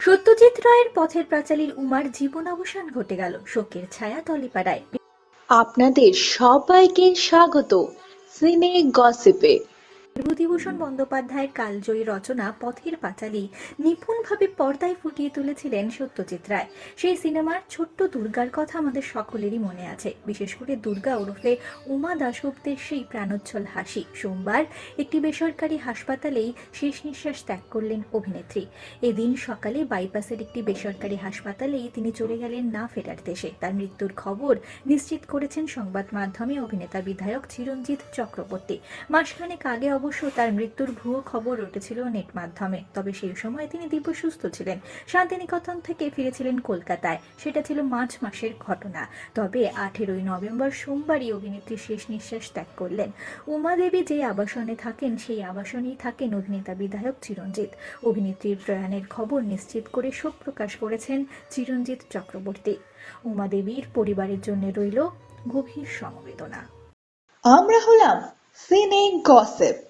সত্যজিৎ রায়ের পথের প্রাচালীর উমার জীবন অবসান ঘটে গেল শোকের ছায়া তলিপাড়ায়। আপনাদের সবাইকে স্বাগত। সিনে গসিপে। বিভূতিভূষণ বন্দ্যোপাধ্যায়ের কালজয়ী রচনা পথের পাঁচালী নিপুণভাবে পর্দায় ফুটিয়ে তুলেছিলেন সত্যজিৎ রায়। সেই সিনেমার ছোট্ট দুর্গার কথা আমাদের সকলেরই মনে আছে। বিশেষ করে দুর্গা ওরফে উমা দাশগুপ্তের সেই প্রাণোচ্ছল হাসি। সোমবার একটি বেসরকারি হাসপাতালেই শেষ নিঃশ্বাস ত্যাগ করলেন অভিনেত্রী। এদিন সকালে বাইপাসের একটি বেসরকারি হাসপাতালেই তিনি চলে গেলেন না ফেরার দেশে। তার মৃত্যুর খবর নিশ্চিত করেছেন সংবাদ মাধ্যমে অভিনেতা বিধায়ক চিরঞ্জিত চক্রবর্তী। মাসখানেক আগে অবশ্য তার মৃত্যুর ভুয়ো খবর উঠেছিল নেট মাধ্যমে। তবে সেই সময় তিনি দিব্য সুস্থ ছিলেন। শান্তিনিকেতন থেকে ফিরেছিলেন কলকাতায়। সেটা ছিল মার্চ মাসের ঘটনা। তবে আঠেরোই নভেম্বর সোমবারই অভিনেত্রী শেষ নিঃশ্বাস ত্যাগ করলেন। উমা দেবী যে আবাসনে থাকেন, সেই আবাসনেই থাকেন অভিনেতা বিধায়ক চিরঞ্জিত। অভিনেত্রীর প্রয়াণের খবর নিশ্চিত করে শোক প্রকাশ করেছেন চিরঞ্জিত চক্রবর্তী। উমা দেবীর পরিবারের জন্য রইল গভীর সমবেদনা। আমরা হলাম সিনে গসিপ।